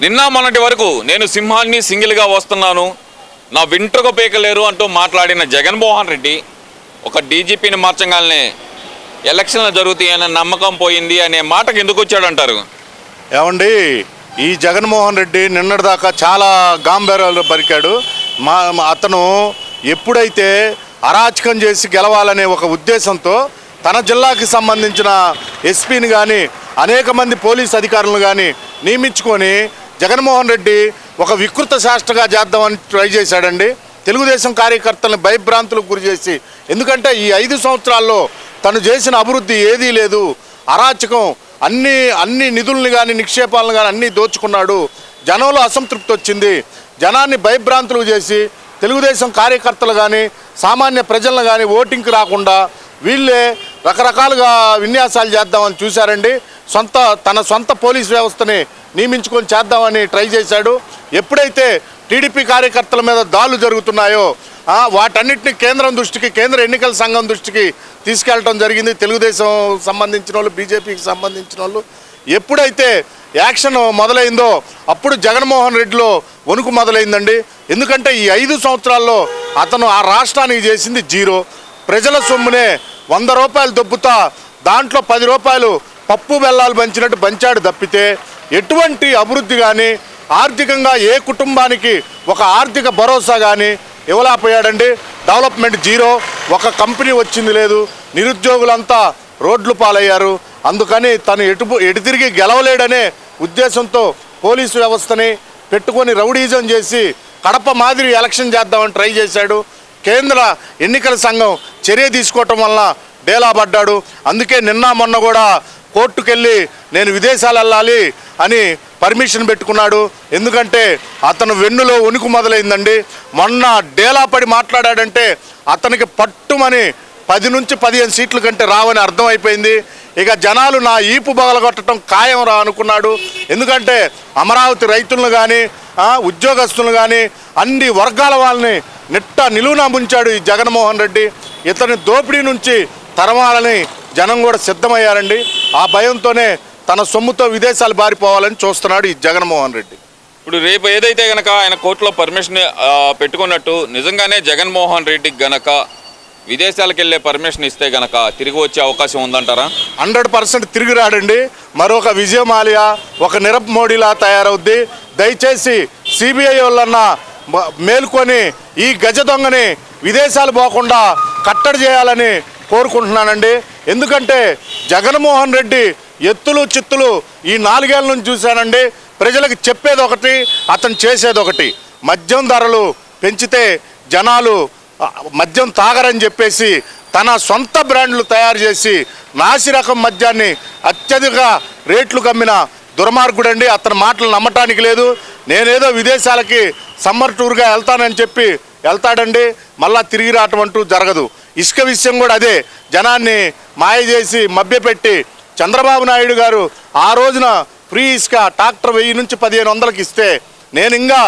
నిన్న మొన్నటి వరకు నేను సింహాన్ని సింగిల్గా వస్తున్నాను. నా వింట్రకు పీకలేరు అంటూ మాట్లాడిన జగన్మోహన్ రెడ్డి ఒక డీజీపీని మార్చగానే ఎలక్షన్లు జరుగుతాయనే నమ్మకం పోయింది అనే మాటకు ఎందుకు వచ్చాడంటారు? ఏమండి ఈ జగన్మోహన్ రెడ్డి నిన్నటిదాకా చాలా గాంభీర్యాలు పరికాడు మా మా- అతను ఎప్పుడైతే అరాచకం చేసి గెలవాలనే ఒక ఉద్దేశంతో తన జిల్లాకి సంబంధించిన ఎస్పీని కానీ అనేక మంది పోలీస్ అధికారులను కానీ నియమించుకొని జగన్మోహన్ రెడ్డి ఒక వికృత శాస్త్రగా చేద్దామని ట్రై చేశాడండి. తెలుగుదేశం కార్యకర్తలను భయభ్రాంతులకు గురి చేసి ఎందుకంటే ఈ ఐదు సంవత్సరాల్లో తను చేసిన అభివృద్ధి ఏదీ లేదు. అరాచకం అన్ని అన్ని నిధుల్ని కానీ నిక్షేపాలను కానీ అన్నీ దోచుకున్నాడు. జనంలో అసంతృప్తి వచ్చింది. జనాన్ని భయభ్రాంతులు చేసి తెలుగుదేశం కార్యకర్తలు కానీ సామాన్య ప్రజలను కానీ ఓటింగ్కి రాకుండా వీళ్ళే రకరకాలుగా విన్యాసాలు చేద్దామని చూశారండి. సొంత తన సొంత పోలీస్ వ్యవస్థని నియమించుకొని చేద్దామని ట్రై చేశాడు. ఎప్పుడైతే టీడీపీ కార్యకర్తల మీద దాడులు జరుగుతున్నాయో వాటన్నిటిని కేంద్రం దృష్టికి కేంద్ర ఎన్నికల సంఘం దృష్టికి తీసుకెళ్ళటం జరిగింది. తెలుగుదేశం సంబంధించిన వాళ్ళు బీజేపీకి సంబంధించిన వాళ్ళు. ఎప్పుడైతే యాక్షన్ మొదలైందో అప్పుడు జగన్మోహన్ రెడ్డిలో వణుకు మొదలైందండి. ఎందుకంటే ఈ ఐదు సంవత్సరాల్లో అతను ఆ రాష్ట్రానికి చేసింది జీరో. ప్రజల సొమ్మునే వంద రూపాయలు దొబ్బుతా దాంట్లో పది రూపాయలు పప్పు బెల్లాలు పంచినట్టు పంచాడు తప్పితే ఎటువంటి అభివృద్ధి కానీ ఆర్థికంగా ఏ కుటుంబానికి ఒక ఆర్థిక భరోసా కానీ ఇవ్వలేకపోయాడండి. డెవలప్మెంట్ జీరో ఒక కంపెనీ వచ్చింది లేదు నిరుద్యోగులంతా రోడ్లు పాలయ్యారు. అందుకని తను ఎటు ఎటు తిరిగి గెలవలేడనే ఉద్దేశంతో పోలీసు వ్యవస్థని పెట్టుకొని రౌడీజం చేసి కడప మాదిరి ఎలక్షన్ చేద్దామని ట్రై చేశాడు. కేంద్ర ఎన్నికల సంఘం చర్య తీసుకోవటం వలన డేలా పడ్డాడు అందుకే నిన్న మొన్న కూడా కోర్టుకెళ్ళి నేను విదేశాలు వెళ్ళాలి అని పర్మిషన్ పెట్టుకున్నాడు. ఎందుకంటే అతను వెన్నులో ఉనికి మొదలైందండి. మొన్న డేలా పడి మాట్లాడాడంటే అతనికి పట్టుమని పది నుంచి పదిహేను సీట్ల కంటే రావని అర్థమైపోయింది. ఇక జనాలు నా ఈపు బగలగొట్టడం ఖాయం రా అనుకున్నాడు. ఎందుకంటే అమరావతి రైతులను కానీ ఉద్యోగస్తులను కానీ అన్ని వర్గాల వాళ్ళని నిట్ట నిలువునా ముంచాడు ఈ జగన్మోహన్ రెడ్డి. ఇతని దోపిడీ నుంచి తరమాలని జనం కూడా సిద్ధమయ్యారండి. ఆ భయంతోనే తన సొమ్ముతో విదేశాలు బారిపోవాలని చూస్తున్నాడు ఈ జగన్మోహన్ రెడ్డి. ఇప్పుడు రేపు ఏదైతే గనక ఆయన కోర్టులో పర్మిషన్ పెట్టుకున్నట్టు నిజంగానే జగన్మోహన్ రెడ్డికి గనక విదేశాలకు వెళ్ళే పర్మిషన్ ఇస్తే గనక తిరిగి వచ్చే అవకాశం ఉందంటారా? హండ్రెడ్ పర్సెంట్ తిరిగి రాడండి. మరొక విజయమాలియా ఒక నిరప్ మోడీలా తయారవుద్ది. దయచేసి సిబిఐ వాళ్ళన్న మేల్కొని ఈ గజ దొంగని విదేశాలు పోకుండా కట్టడి చేయాలని కోరుకుంటున్నానండి. ఎందుకంటే జగన్మోహన్ రెడ్డి ఎత్తులు చిత్తులు ఈ నాలుగేళ్ళ నుంచి చూశానండి. ప్రజలకు చెప్పేది ఒకటి అతను చేసేది ఒకటి. మద్యం ధరలు పెంచితే జనాలు మద్యం తాగరని చెప్పేసి తన సొంత బ్రాండ్లు తయారు చేసి నాసి రకం మద్యాన్ని అత్యధిక రేట్లు కమ్మిన దుర్మార్గుడండి. అతని మాటలు నమ్మటానికి లేదు. నేనేదో విదేశాలకి సమ్మర్ టూర్గా వెళ్తానని చెప్పి వెళ్తాడండి మళ్ళా తిరిగి రావటం అంటూ జరగదు. ఇసుక విషయం కూడా అదే. జనాన్ని మాయ చేసి మభ్యపెట్టి చంద్రబాబు నాయుడు గారు ఆ రోజున ఫ్రీ ఇసుక ట్రాక్టర్ వెయ్యి నుంచి పదిహేను వందలకి ఇస్తే నేను ఇంకా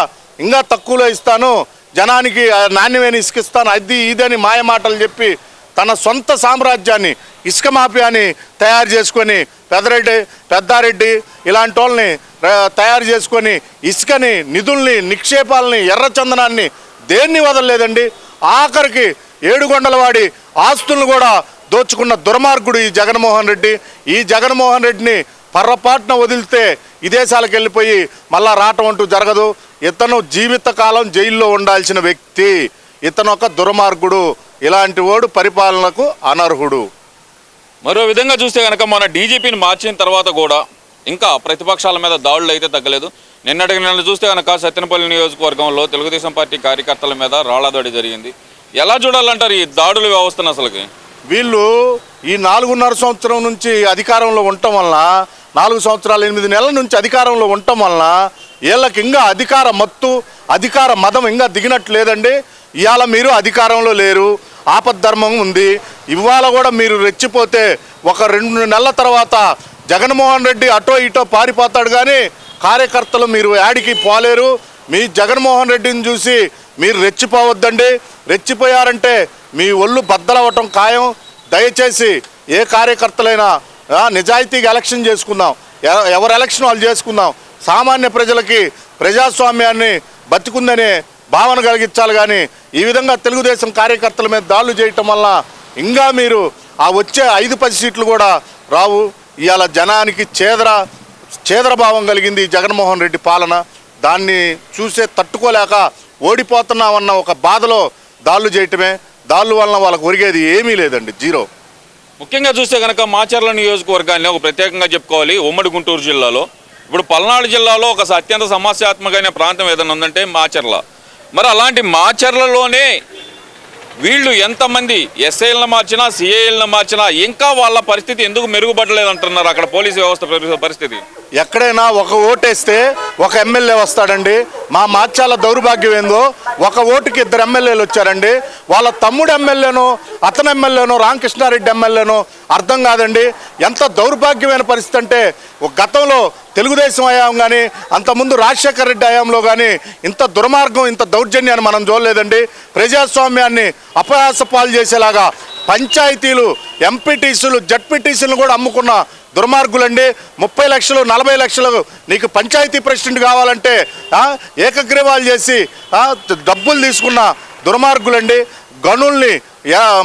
ఇంకా తక్కువలో ఇస్తాను. జనానికి నాణ్యమైన ఇసుక ఇస్తాను. అది ఇదని మాయ మాటలు చెప్పి తన సొంత సామ్రాజ్యాన్ని ఇసుక మాఫియాని తయారు చేసుకొని పెద్దరెడ్డి పెద్దారెడ్డి ఇలాంటి వాళ్ళని తయారు చేసుకొని ఇసుకని నిధుల్ని నిక్షేపాలని ఎర్రచందనాన్ని దేన్ని వదలలేదండి? ఆఖరికి ఏడుగొండలవాడి ఆస్తులను కూడా దోచుకున్న దుర్మార్గుడు ఈ జగన్మోహన్ రెడ్డి. ఈ జగన్మోహన్ రెడ్డిని పర్రపాటున వదిలితే విదేశాలకు వెళ్ళిపోయి మళ్ళా రావటం అంటూ జరగదు. ఇతను జీవితకాలం జైల్లో ఉండాల్సిన వ్యక్తి. ఇతను ఒక దుర్మార్గుడు. ఇలాంటి వాడు పరిపాలనకు అనర్హుడు. మరో విధంగా చూస్తే కనుక మన డీజీపీని మార్చిన తర్వాత కూడా ఇంకా ప్రతిపక్షాల మీద దాడులు అయితే తగ్గలేదు. నిన్నటికి నిన్న చూస్తే కనుక సత్యనపల్లి నియోజకవర్గంలో తెలుగుదేశం పార్టీ కార్యకర్తల మీద రాళ్ళదాడి జరిగింది. ఎలా చూడాలంటారు ఈ దాడుల వ్యవస్థను అసలుకి? వీళ్ళు ఈ నాలుగున్నర సంవత్సరం నుంచి అధికారంలో ఉండటం వలన నాలుగు సంవత్సరాలు ఎనిమిది నెలల నుంచి అధికారంలో ఉండటం వలన వీళ్ళకి ఇంకా అధికార మత్తు అధికార మదం ఇంకా దిగినట్టు లేదండి. ఇవాళ మీరు అధికారంలో లేరు ఆపద్ధర్మం ఉంది. ఇవాళ కూడా మీరు రెచ్చిపోతే ఒక రెండు నెలల తర్వాత జగన్మోహన్ రెడ్డి అటో ఇటో పారిపోతాడు కానీ కార్యకర్తలు మీరు యాడికి పోలేరు. మీ జగన్మోహన్ రెడ్డిని చూసి మీరు రెచ్చిపోవద్దండి. రెచ్చిపోయారంటే మీ ఒళ్ళు బద్దలవ్వటం ఖాయం. దయచేసి ఏ కార్యకర్తలైనా నిజాయితీగా ఎలక్షన్ చేసుకుందాం. ఎవరు ఎలక్షన్ వాళ్ళు చేసుకుందాం. సామాన్య ప్రజలకి ప్రజాస్వామ్యాన్ని బతికుందనే భావన కలిగించాలి కానీ ఈ విధంగా తెలుగుదేశం కార్యకర్తల మీద దాడులు చేయటం వల్ల ఇంకా మీరు ఆ వచ్చే ఐదు పది సీట్లు కూడా రావు. ఇవాళ జనానికి చేదర చేదర భావం కలిగింది ఈ జగన్మోహన్ రెడ్డి పాలన. దాన్ని చూసే తట్టుకోలేక ఓడిపోతున్నామన్న ఒక బాధలో దాళ్ళు చేయటమే దాళ్ళు వలన వాళ్ళకు ఒరిగేది ఏమీ లేదండి జీరో. ముఖ్యంగా చూస్తే కనుక మాచర్ల నియోజకవర్గాన్ని ఒక ప్రత్యేకంగా చెప్పుకోవాలి ఉమ్మడి గుంటూరు జిల్లాలో. ఇప్పుడు పల్నాడు జిల్లాలో ఒక అత్యంత సమస్యాత్మకమైన ప్రాంతం ఏదైనా ఉందంటే మాచర్ల. మరి అలాంటి మాచర్లలోనే వీళ్ళు ఎంతమంది ఎస్ఐలను మార్చినా సిఐలను మార్చినా ఇంకా వాళ్ళ పరిస్థితి ఎందుకు మెరుగుపడలేదు అంటున్నారు అక్కడ పోలీసు వ్యవస్థ పరిస్థితి? ఎక్కడైనా ఒక ఓటేస్తే ఒక ఎమ్మెల్యే వస్తాడండి. మా మార్చాల దౌర్భాగ్యం ఏందో ఒక ఓటుకి ఇద్దరు ఎమ్మెల్యేలు వచ్చారండి. వాళ్ళ తమ్ముడు ఎమ్మెల్యేను అతను ఎమ్మెల్యేను రామకృష్ణారెడ్డి ఎమ్మెల్యేను అర్థం కాదండి. ఎంత దౌర్భాగ్యమైన పరిస్థితి అంటే ఒక గతంలో తెలుగుదేశం హయాం కానీ అంతకుముందు రాజశేఖర రెడ్డి హయాంలో కానీ ఇంత దుర్మార్గం ఇంత దౌర్జన్యాన్ని మనం చూడలేదండి. ప్రజాస్వామ్యాన్ని అపహాస పాలు చేసేలాగా పంచాయతీలు ఎంపీటీసీలు జడ్పీటీసీలు కూడా అమ్ముకున్న దుర్మార్గులండి. ముప్పై లక్షలు నలభై లక్షలు నీకు పంచాయతీ ప్రెసిడెంట్ కావాలంటే ఏకగ్రీవాలు చేసి డబ్బులు తీసుకున్న దుర్మార్గులండి. గనుల్ని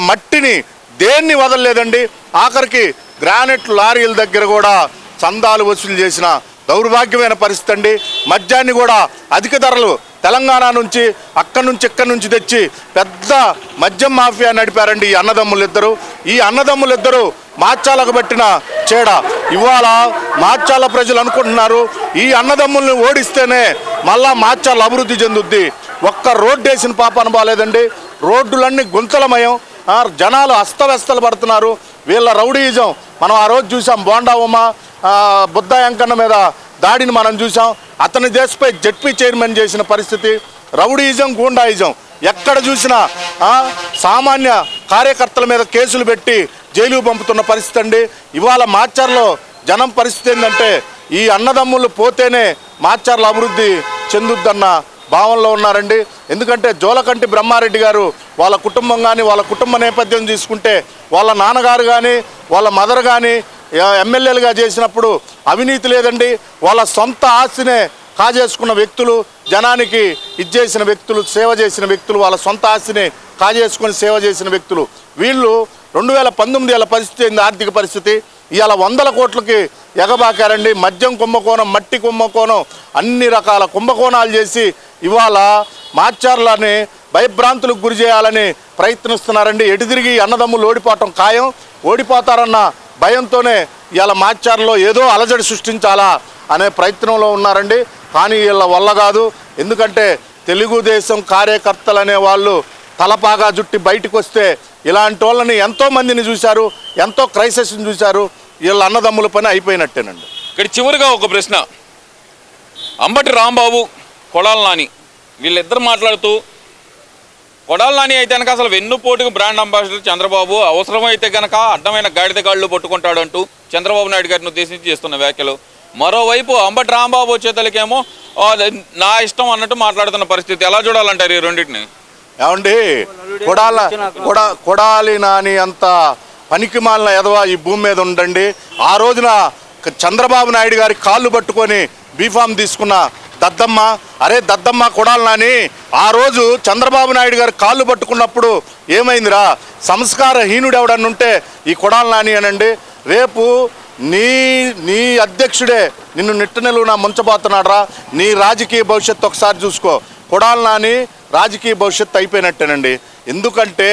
మట్టిని దేన్ని వదలలేదండి. ఆఖరికి గ్రానైట్ లారీల దగ్గర కూడా చందాలు వసూలు చేసిన దౌర్భాగ్యమైన పరిస్థితి అండి. మద్యాన్ని కూడా అధిక ధరలు తెలంగాణ నుంచి అక్కడి నుంచి ఇక్కడి నుంచి తెచ్చి పెద్ద మద్యం మాఫియా నడిపారండి ఈ అన్నదమ్ములు ఇద్దరు ఈ అన్నదమ్ములు ఇద్దరు మార్చాలకు పట్టిన చేడ. ఇవాళ మార్చాల ప్రజలు అనుకుంటున్నారు ఈ అన్నదమ్ముల్ని ఓడిస్తేనే మళ్ళా మార్చాల అభివృద్ధి చెందుద్ది. ఒక్క రోడ్డు వేసిన పాపాన బాలేదండి. రోడ్డులన్నీ గుంతలమయం. జనాలు అస్తవ్యస్తలు పడుతున్నారు. వీళ్ళ రౌడీయిజం మనం ఆ రోజు చూసాం బోండా ఉమ బుద్ధ వెంకన్న మీద దాడిని మనం చూసాం అతని దేశపై జడ్పీ చైర్మన్ చేసిన పరిస్థితి రౌడీయిజం గూండాయిజం. ఎక్కడ చూసినా సామాన్య కార్యకర్తల మీద కేసులు పెట్టి జైలు పంపుతున్న పరిస్థితి అండి. ఇవాళ మాచర్లో జనం పరిస్థితి ఏంటంటే ఈ అన్నదమ్ములు పోతేనే మాచర్ల అభివృద్ధి చెందుద్దన్న భావనలో ఉన్నారండి. ఎందుకంటే జోలకంటి బ్రహ్మారెడ్డి గారు వాళ్ళ కుటుంబం కానీ వాళ్ళ కుటుంబ నేపథ్యం తీసుకుంటే వాళ్ళ నాన్నగారు కానీ వాళ్ళ మదర్ కానీ ఎమ్మెల్యేలుగా చేసినప్పుడు అవినీతి లేదండి. వాళ్ళ సొంత ఆస్తినే కాజేసుకున్న వ్యక్తులు జనానికి ఇచ్చేసిన వ్యక్తులు సేవ చేసిన వ్యక్తులు వాళ్ళ సొంత ఆస్తిని కాజేసుకొని సేవ చేసిన వ్యక్తులు. వీళ్ళు రెండు వేల పంతొమ్మిది ఏళ్ళ పరిస్థితి అయింది ఆర్థిక పరిస్థితి. ఇవాళ వందల కోట్లకి ఎగబాకారండి. మద్యం కుంభకోణం మట్టి కుంభకోణం అన్ని రకాల కుంభకోణాలు చేసి ఇవాళ మాచార్లని భయభ్రాంతులకు గురి చేయాలని ప్రయత్నిస్తున్నారండి. ఎటు తిరిగి అన్నదమ్ములు ఓడిపోవటం ఖాయం. ఓడిపోతారన్న భయంతోనే ఇలా మాచార్లో ఏదో అలజడి సృష్టించాలా అనే ప్రయత్నంలో ఉన్నారండి. కానీ వీళ్ళ వల్ల కాదు. ఎందుకంటే తెలుగుదేశం కార్యకర్తలు అనే వాళ్ళు తలపాగా జుట్టి బయటకు వస్తే ఇలాంటి వాళ్ళని ఎంతో మందిని చూశారు ఎంతో క్రైసిస్ని చూశారు. వీళ్ళ అన్నదమ్ముల పని అయిపోయినట్టేనండి. ఇక్కడ చివరిగా ఒక ప్రశ్న. అంబటి రాంబాబు కొడాల నాని వీళ్ళిద్దరు మాట్లాడుతూ కొడాల నాని అయితే కనుక అసలు వెన్నుపోటుకు బ్రాండ్ అంబాసిడర్ చంద్రబాబు అవసరమైతే కనుక అడ్డమైన గాడిద కాళ్ళు పట్టుకుంటాడంటూ చంద్రబాబు నాయుడు గారిని ఉద్దేశించి చేస్తున్న వ్యాఖ్యలు. మరోవైపు అంబటి రాంబాబు వచ్చేతలకేమో నా ఇష్టం అన్నట్టు మాట్లాడుతున్న పరిస్థితి. ఎలా చూడాలంటారు ఈ రెండింటిని? ఏమండి కొడాల కొడా కొడాలి నాని అంత పనికి మాలిన ఎదవ ఈ భూమి మీద ఉండండి. ఆ రోజున చంద్రబాబు నాయుడు గారి కాళ్ళు పట్టుకొని బీఫామ్ తీసుకున్న దద్దమ్మ అరే దద్దమ్మ కొడాలని ఆ రోజు చంద్రబాబు నాయుడు గారు కాళ్ళు పట్టుకున్నప్పుడు ఏమైందిరా? సంస్కార హీనుడు ఎవడన్నుంటే ఈ కొడాలని అనండి. రేపు నీ నీ అధ్యక్షుడే నిన్ను నిట్ట నిలువున ముంచబోతున్నాడ్రా. నీ రాజకీయ భవిష్యత్తు ఒకసారి చూసుకో. కొడాలని రాజకీయ భవిష్యత్తు అయిపోయినట్టేనండి. ఎందుకంటే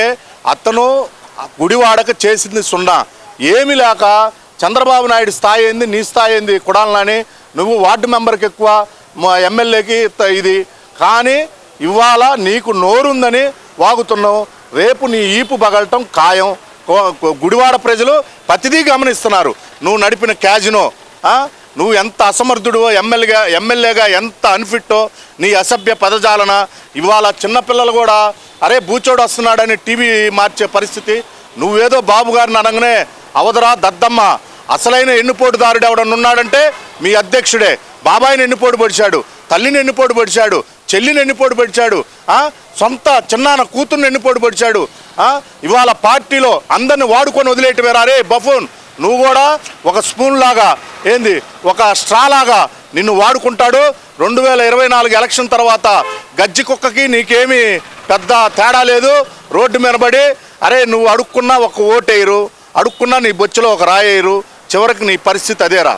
అతను గుడివాడక చేసింది సున్నా. ఏమి లేక చంద్రబాబు నాయుడు స్థాయి ఏంది నీ స్థాయి ఏంది కొడాలి నువ్వు వార్డు మెంబర్కి ఎక్కువ మా ఎమ్మెల్యేకి ఇది. కానీ ఇవాళ నీకు నోరుందని వాగుతున్నావు. రేపు నీ ఈపు పగలటం ఖాయం. కో- గుడివాడ ప్రజలు ప్రతిదీ గమనిస్తున్నారు. నువ్వు నడిపిన క్యాజినో నువ్వు ఎంత అసమర్థుడో ఎమ్మెల్యేగా ఎమ్మెల్యేగా ఎంత అన్ఫిట్టో నీ అసభ్య పదజాలన ఇవాళ చిన్నపిల్లలు కూడా అరే బూచోడు వస్తున్నాడని టీవీ మార్చే పరిస్థితి. నువ్వేదో బాబు గారిని అనగానే అవదరా దద్దమ్మ అసలైన ఎన్నుపోటుదారుడు ఎవడన్నా ఉన్నాడంటే మీ అధ్యక్షుడే. బాబాయిని ఎన్నుపోటు పొడిచాడు తల్లిని ఎన్నుపోటు పొడిచాడు చెల్లిని ఎన్నుపోటు పొడిచాడు సొంత చిన్నాన కూతుర్ని ఎన్నుపోటు పొడిచాడు ఇవాళ పార్టీలో అందరిని వాడుకొని వదిలేయటమేరా రే. బఫూన్ నువ్వు కూడా ఒక స్పూన్ లాగా ఏంది ఒక స్ట్రా లాగా నిన్ను వాడుకుంటాడు. రెండు వేల ఇరవై నాలుగు ఎలక్షన్ తర్వాత గజ్జి కుక్కకి నీకేమీ పెద్ద తేడా లేదు. రోడ్డు మీనబడి అరే నువ్వు అడుక్కున్నా ఒక ఓటేయరు అడుక్కున్నా నీ బొచ్చులో ఒక రాయేయరు చివరికి నీ పరిస్థితి అదేరా.